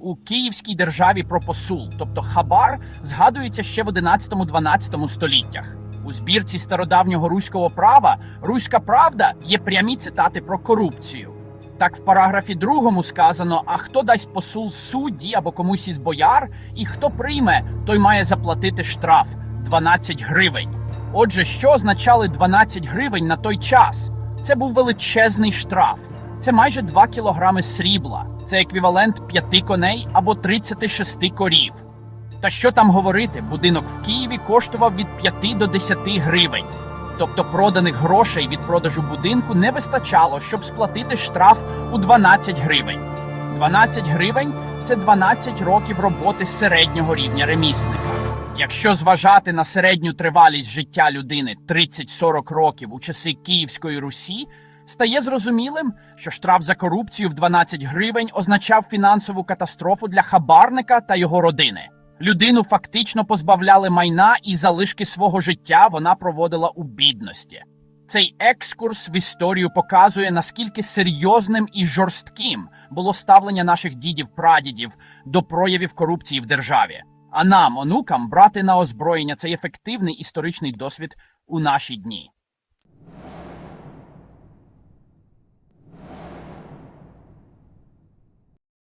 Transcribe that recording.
У Київській державі про посул, тобто хабар, згадується ще в 11-12 століттях. У збірці стародавнього руського права Руська правда є прямі цитати про корупцію. Так, в параграфі другому сказано: а хто дасть посул судді або комусь із бояр, і хто прийме, той має заплатити штраф 12 гривень. Отже, що означали 12 гривень на той час? Це був величезний штраф. Це майже 2 кілограми срібла. Це еквівалент 5 коней або 36 корів. Та що там говорити, будинок в Києві коштував від 5 до 10 гривень. Тобто проданих грошей від продажу будинку не вистачало, щоб сплатити штраф у 12 гривень. 12 гривень це 12 років роботи середнього рівня ремісника. Якщо зважати на середню тривалість життя людини 30-40 років у часи Київської Русі, стає зрозумілим, що штраф за корупцію в 12 гривень означав фінансову катастрофу для хабарника та його родини. Людину фактично позбавляли майна і залишки свого життя вона проводила у бідності. Цей екскурс в історію показує, наскільки серйозним і жорстким було ставлення наших дідів-прадідів до проявів корупції в державі. А нам, онукам, брати на озброєння цей ефективний історичний досвід у наші дні.